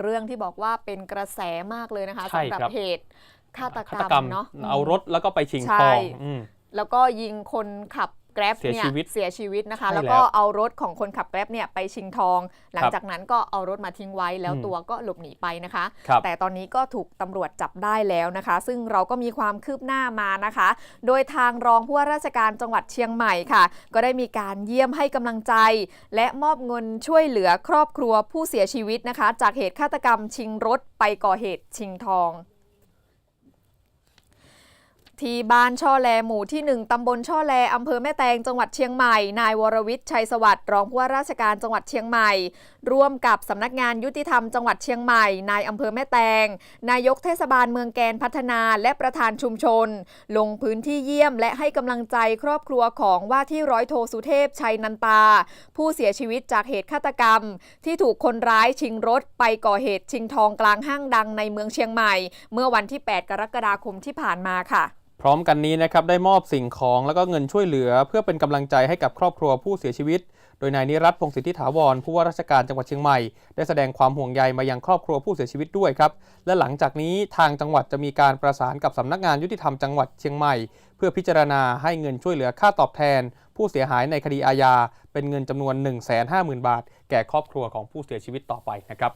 เรื่องที่บอกว่าเป็นกระแสมากเลยนะคะใช่สำหรับครับเหตุฆาตกฆารตกรรรมมเนาะเอารถแล้วก็ไปชิงใช่ทองอืมแล้วก็ยิงคนขับ แกร็บเสียเนี่ยชีวิตเสียชีวิตนะคะ ใช่แล้วแล้วก็เอารถของคนขับแกร็บเนี่ยไปชิงทอง หลังครับจากนั้นก็เอารถมาทิ้งไว้แล้วอืมตัวก็หลบหนีไปนะคะ ครับแต่ตอนนี้ก็ถูกตำรวจจับได้แล้วนะคะ ซึ่งเราก็มีความคืบหน้ามานะคะ โดยทางรองผู้ว่าราชการจังหวัดเชียงใหม่ค่ะ ก็ได้มีการเยี่ยมให้กำลังใจ และมอบเงินช่วยเหลือครอบครัวผู้เสียชีวิตนะคะ จากเหตุฆาตกรรมชิงรถไปก่อเหตุชิงทอง ที่บ้านช่อแลหมู่ที่ 1 ตำบลช่อแลอำเภอแม่แตงจังหวัดเชียงใหม่ นายวรวิทย์ชัยสวัสดิ์รองผู้ว่าราชการจังหวัดเชียงใหม่ ร่วมกับสำนักงานยุติธรรมจังหวัดเชียงใหม่ นายอำเภอแม่แตง นายกเทศบาลเมืองแกนพัฒนาและประธานชุมชน ลงพื้นที่เยี่ยมและให้กำลังใจครอบครัวของว่าที่ร้อยโทสุเทพชัยนันตา ผู้เสียชีวิตจากเหตุฆาตกรรม ที่ถูกคนร้ายชิงรถ ไปก่อเหตุชิงทองกลางห้างดังในเมืองเชียงใหม่ เมื่อวันที่ 8 กรกฎาคมที่ผ่านมาค่ะ พร้อมกันนี้นะครับได้มอบสิ่งของแล้วก็เงินช่วยเหลือ เพื่อเป็นกำลังใจให้กับครอบครัวผู้เสียชีวิต โดยนายนิรัตพงศิทธิถาวรผู้ว่าราชการจังหวัดเชียงใหม่ ได้แสดงความห่วงใยมายังครอบครัวผู้เสียชีวิตด้วยครับ และหลังจากนี้ทางจังหวัดจะมีการประสานกับสำนักงานยุติธรรมจังหวัดเชียงใหม่ เพื่อพิจารณาให้เงินช่วยเหลือค่าตอบแทน ผู้เสียหายในคดีอาญาเป็นเงินจำนวน 1 5 0 0 0 0 บาท แก่ครอบครัวของผู้เสียชีวิตต่อไปนะครับ